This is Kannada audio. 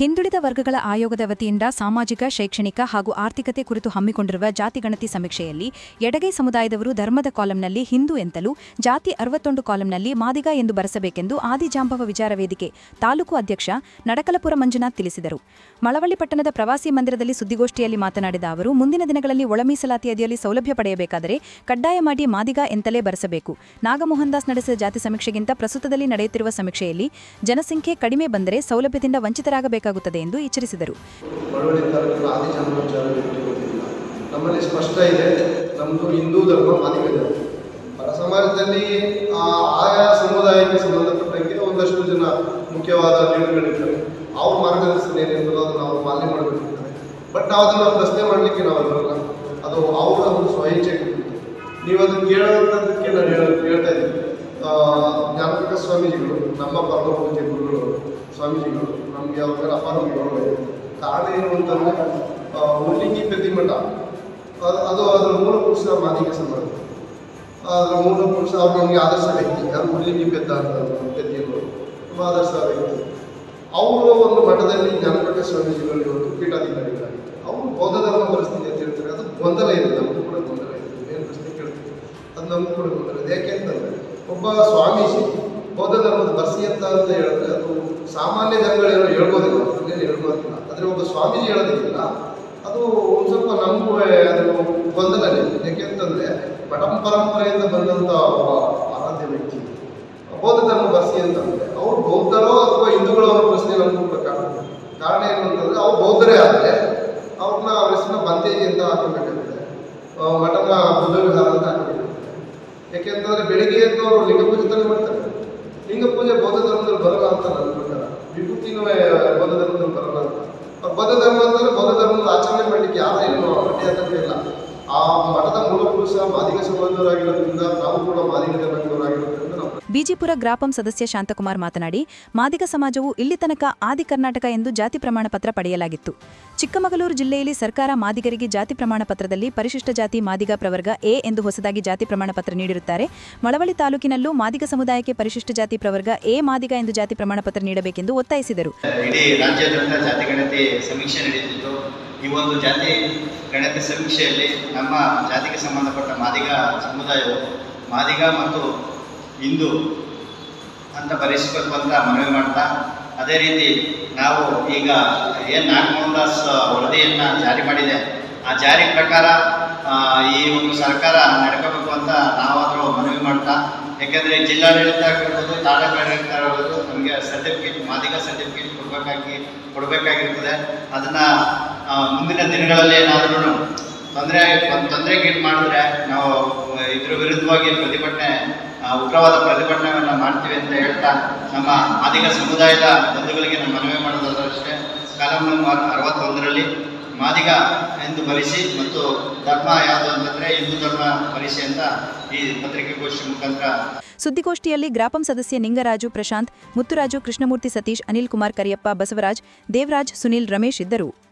ಹಿಂದುಳಿದ ವರ್ಗಗಳ ಆಯೋಗದ ವತಿಯಿಂದ ಸಾಮಾಜಿಕ, ಶೈಕ್ಷಣಿಕ ಹಾಗೂ ಆರ್ಥಿಕತೆ ಕುರಿತು ಹಮ್ಮಿಕೊಂಡಿರುವ ಜಾತಿ ಗಣತಿ ಸಮೀಕ್ಷೆಯಲ್ಲಿ ಎಡಗೈ ಸಮುದಾಯದವರು ಧರ್ಮದ ಕಾಲಂನಲ್ಲಿ ಹಿಂದೂ ಎಂತಲೂ, ಜಾತಿ ಅರವತ್ತೊಂದು ಕಾಲಂನಲ್ಲಿ ಮಾದಿಗ ಎಂದು ಬರೆಸಬೇಕೆಂದು ಆದಿಜಾಂಬವ ವಿಚಾರ ವೇದಿಕೆ ತಾಲೂಕು ಅಧ್ಯಕ್ಷ ನಡಕಲಪುರ ಮಂಜುನಾಥ್ ತಿಳಿಸಿದರು. ಮಳವಳ್ಳಿ ಪಟ್ಟಣದ ಪ್ರವಾಸಿ ಮಂದಿರದಲ್ಲಿ ಸುದ್ದಿಗೋಷ್ಠಿಯಲ್ಲಿ ಮಾತನಾಡಿದ ಅವರು, ಮುಂದಿನ ದಿನಗಳಲ್ಲಿ ಒಳ ಮೀಸಲಾತಿ ಅಡಿಯಲ್ಲಿ ಸೌಲಭ್ಯ ಪಡೆಯಬೇಕಾದರೆ ಕಡ್ಡಾಯ ಮಾಡಿ ಮಾದಿಗ ಎಂತಲೇ ಬರೆಸಬೇಕು. ನಾಗಮೋಹನ್ ದಾಸ್ ನಡೆಸಿದ ಜಾತಿ ಸಮೀಕ್ಷೆಗಿಂತ ಪ್ರಸ್ತುತದಲ್ಲಿ ನಡೆಯುತ್ತಿರುವ ಸಮೀಕ್ಷೆಯಲ್ಲಿ ಜನಸಂಖ್ಯೆ ಕಡಿಮೆ ಬಂದರೆ ಸೌಲಭ್ಯದಿಂದ ವಂಚಿತರಾಗಬೇಕಾಗುತ್ತದೆ ಎಂದು ಎಚ್ಚರಿಸಿದರು. ನಮ್ಮಲ್ಲಿ ಸ್ಪಷ್ಟ ಇದೆ ನಮ್ಮದು ಹಿಂದೂ ಧರ್ಮ ಮಾದಿಗ ಧರ್ಮ ಪರ ಸಮಾಜದಲ್ಲಿ ಆಯಾ ಸಮುದಾಯಕ್ಕೆ ಸಂಬಂಧಪಟ್ಟಂಗೆ ಒಂದಷ್ಟು ಜನ ಮುಖ್ಯವಾದ ಲೀಡರ್ಗಳಿರ್ತಾರೆ ಅವ್ರ ಮಾರ್ಗದರ್ಶನ ಅದನ್ನು ಅವ್ರು ಪಾಲನೆ ಮಾಡಬೇಕಿರ್ತಾರೆ ಬಟ್ ನಾವು ಅದನ್ನು ಪ್ರಶ್ನೆ ಮಾಡಲಿಕ್ಕೆ ನಾವು ಬರಲ್ಲ. ಅದು ಅವರ ಒಂದು ಸ್ವಇಚ್ಛೆ ನೀವು ಅದನ್ನು ಕೇಳೋದಕ್ಕೆ ನಾನು ಹೇಳ- ಹೇಳ್ತಾ ಇದ್ದೀನಿ. ಆ, ಜ್ಞಾನಪ್ರಕಾಶ ಸ್ವಾಮೀಜಿಗಳು ನಮ್ಮ ಪರಮ ಪೂಜ್ಯ ಗುರುಗಳು ಸ್ವಾಮೀಜಿಗಳು ನಮಗೆ ಅವ್ರ ಥರ ಅಪಾರ ಇದೆ ಕಾರಣ ಏನು ಅಂತಂದರೆ ಮುರ್ಲಿಂಗಿ ಪ್ರತಿಮಠ. ಅದು ಅದು ಅದರ ಮೂಲ ಪುರುಷ ಮಾದಿಗೆ ಸಮಾಜ ಅದರ ಮೂಲ ಪುರುಷ ಅವ್ರು ನಮಗೆ ಆದರ್ಶ ವ್ಯಕ್ತಿ, ಯಾರು ಮುರ್ಲಿಂಗಿ ಪೆದ್ದ ಅಂತ ಪೆದ್ದಿಗಳು ತುಂಬ ಆದರ್ಶ ವ್ಯಕ್ತಿ. ಅವರು ಒಂದು ಮಠದಲ್ಲಿ ಜ್ಞಾನಪಟ್ಟ ಸ್ವಾಮೀಜಿಗಳು ಇವತ್ತು ಪೀಠಾಧಿಕಾರಿಗಳಾಗಿದ್ದಾರೆ. ಅವರು ಬೌದ್ಧ ಧರ್ಮ ಪರಿಸ್ಥಿತಿ ಅಂತ ಹೇಳ್ತಾರೆ, ಅದು ಗೊಂದಲ ಇದೆ, ನಮಗೂ ಕೂಡ ಗೊಂದಲ ಇದೆ. ಏನು ಪ್ರಶ್ನೆ ಕೇಳ್ತೀವಿ ಅದು ನಮಗೂ ಕೂಡ ಗೊಂದಲ ಇದೆ. ಯಾಕೆಂತಂದರೆ ಒಬ್ಬ ಸ್ವಾಮೀಜಿ ಬೌದ್ಧ ಧರ್ಮದ ಬರ್ಸಿ ಅಂತ ಅಂತ ಹೇಳಿದ್ರೆ ಅದು ಸಾಮಾನ್ಯ ಜನಗಳೇನೋ ಹೇಳ್ಬೋದಿಲ್ಲ ಏನು ಹೇಳ್ಬೋದಿಲ್ಲ. ಆದರೆ ಒಬ್ಬ ಸ್ವಾಮೀಜಿ ಹೇಳೋದಿಲ್ಲ ಅದು ಒಂದು ಸ್ವಲ್ಪ ನಮಗೂ ಅದು ಗೊಂದಲ ಯಾಕೆಂತಂದರೆ ಮಠ ಪರಂಪರೆಯಿಂದ ಬಂದಂಥ ಒಬ್ಬ ಆರಾಧ್ಯ ವ್ಯಕ್ತಿ ಬೌದ್ಧ ಧರ್ಮ ಬಸಿ ಅಂತಂದರೆ ಅವ್ರು ಬೌದ್ಧರೋ ಅಥವಾ ಹಿಂದೂಗಳೋ ಅನ್ನೋ ಪ್ರಶ್ನೆ ನಮಗೂ ಕಾಣುತ್ತೆ ಕಾರಣ ಏನು ಅಂತಂದ್ರೆ ಅವ್ರು ಬೌದ್ಧರೇ ಆದರೆ ಅವ್ರನ್ನ ಅವ್ರ ಹೆಸರನ್ನ ಬಂತೇಜಿ ಅಂತ ಹಾಕಬೇಕಾಗಿದೆ ಮಠನ ಬುದ್ಧ ವಿಹಾರ ಅಂತ ಹಾಕಬೇಕಾಗಿದೆ ಯಾಕೆಂತಂದ್ರೆ ಬೆಳಿಗ್ಗೆ ಎದ್ದು ಅವರು ಲಿಂಗ ಪೂಜೆ ಮಾಡ್ತಾರೆ ಲಿಂಗ ಪೂಜೆ ಬೌದ್ಧ ಧರ್ಮದಲ್ಲಿ ಬರಲ್ಲ ಅಂತ ನನ್ನ ಪ್ರಕಾರ. ವಿಭೂತಿನೂ ಬೌದ್ಧ ಧರ್ಮದಲ್ಲಿ ಬರಲ್ಲ ಬೌದ್ಧ ಧರ್ಮ ಅಂತಂದ್ರೆ ಬೌದ್ಧ ಧರ್ಮದ ಆಚರಣೆ ಮಾಡ್ಲಿಕ್ಕೆ ಯಾರು ಏನು ಇಲ್ಲ. ಮಾದಿಗ ನಾವು ಕೂಡ ನಾವು ಬಿಜಿಪುರ ಗ್ರಾಪಂ ಸದಸ್ಯ ಶಾಂತಕುಮಾರ್ ಮಾತನಾಡಿ ಮಾದಿಗ ಸಮಾಜವು ಇಲ್ಲಿ ತನಕ ಆದಿ ಕರ್ನಾಟಕ ಎಂದು ಜಾತಿ ಪ್ರಮಾಣ ಪತ್ರ ಪಡೆಯಲಾಗಿತ್ತು. ಚಿಕ್ಕಮಗಳೂರು ಜಿಲ್ಲೆಯಲ್ಲಿ ಸರ್ಕಾರ ಮಾದಿಗರಿಗೆ ಜಾತಿ ಪ್ರಮಾಣ ಪತ್ರದಲ್ಲಿ ಪರಿಶಿಷ್ಟ ಜಾತಿ ಮಾದಿಗ ಪ್ರವರ್ಗ ಎ ಎಂದು ಹೊಸದಾಗಿ ಜಾತಿ ಪ್ರಮಾಣ ಪತ್ರ ನೀಡಿರುತ್ತಾರೆ. ಮಳವಳ್ಳಿ ತಾಲೂಕಿನಲ್ಲೂ ಮಾದಿಗ ಸಮುದಾಯಕ್ಕೆ ಪರಿಶಿಷ್ಟ ಜಾತಿ ಪ್ರವರ್ಗ ಎ ಮಾದಿಗ ಎಂದು ಜಾತಿ ಪ್ರಮಾಣ ಪತ್ರ ನೀಡಬೇಕೆಂದು ಒತ್ತಾಯಿಸಿದರು. ಈ ಒಂದು ಜಾತಿ ಗಣಿತ ಸಮೀಕ್ಷೆಯಲ್ಲಿ ನಮ್ಮ ಜಾತಿಗೆ ಸಂಬಂಧಪಟ್ಟ ಮಾದಿಗ ಸಮುದಾಯವು, ಮಾದಿಗ ಮತ್ತು ಹಿಂದೂ ಅಂತ ಬರೆಸಬೇಕು ಅಂತ ಮನವಿ ಮಾಡ್ತಾ, ಅದೇ ರೀತಿ ನಾವು ಈಗ ಏನು ನಾಗಮೋಹನ್ ದಾಸ್ ವರದಿಯನ್ನು ಜಾರಿ ಮಾಡಿದೆ. ಆ ಜಾರಿ ಪ್ರಕಾರ ಈ ಒಂದು ಸರ್ಕಾರ ನಡ್ಕೋಬೇಕು ಅಂತ ನಾವಾದರೂ ಮನವಿ ಮಾಡ್ತಾ ಯಾಕೆಂದರೆ ಜಿಲ್ಲಾಡಳಿತ ಆಗಿರ್ಬೋದು ತಾಲೂಕಾಡಳಿತ ಆಗಿರ್ಬೋದು ನಮಗೆ ಸರ್ಟಿಫಿಕೇಟ್ ಮಾದಿಗ ಸರ್ಟಿಫಿಕೇಟ್ ಕೊಡಬೇಕಾಗಿ, ಕೊಡಬೇಕಾಗಿರ್ತದೆ. ಅದನ್ನು ಮುಂದಿನ ದಿನಗಳಲ್ಲಿ ಏನಾದ್ರೂ ತೊಂದರೆ ತೊಂದರೆಗೀಡು ಮಾಡಿದ್ರೆ ನಾವು, ಇದ್ರ ವಿರುದ್ಧವಾಗಿ ಪ್ರತಿಭಟನೆ ಉಗ್ರವಾದ ಪ್ರತಿಭಟನೆಯನ್ನು ಮಾಡ್ತೀವಿ ಅಂತ ಹೇಳ್ತಾ ನಮ್ಮ ಮಾದಿಗ ಸಮುದಾಯದ ಬಂಧುಗಳಿಗೆ ನಾನು ಮನವಿ ಮಾಡೋದಾದಷ್ಟೇ ಕಾಲಂ ನಂಬರ್ ಅರವತ್ತೊಂದರಲ್ಲಿ ಮಾದಿಗ ಎಂದು ಬರೆಸಿ ಮತ್ತು ಧರ್ಮ ಯಾವುದು ಅಂತಂದರೆ ಹಿಂದೂ ಧರ್ಮ ಬರೆಸಿ ಅಂತ ಈ ಪತ್ರಿಕಾಗೋಷ್ಠಿ ಮುಖಾಂತರ. ಸುದ್ದಿಗೋಷ್ಠಿಯಲ್ಲಿ ಗ್ರಾಪಂ ಸದಸ್ಯ ನಿಂಗರಾಜು ಪ್ರಶಾಂತ್, ಮುತ್ತುರಾಜು ಕೃಷ್ಣಮೂರ್ತಿ ಸತೀಶ್, ಅನಿಲ್ ಕುಮಾರ್ ಕರಿಯಪ್ಪ ಬಸವರಾಜ್, ದೇವರಾಜ್ ಸುನಿಲ್ ರಮೇಶ್ ಇದ್ದರು.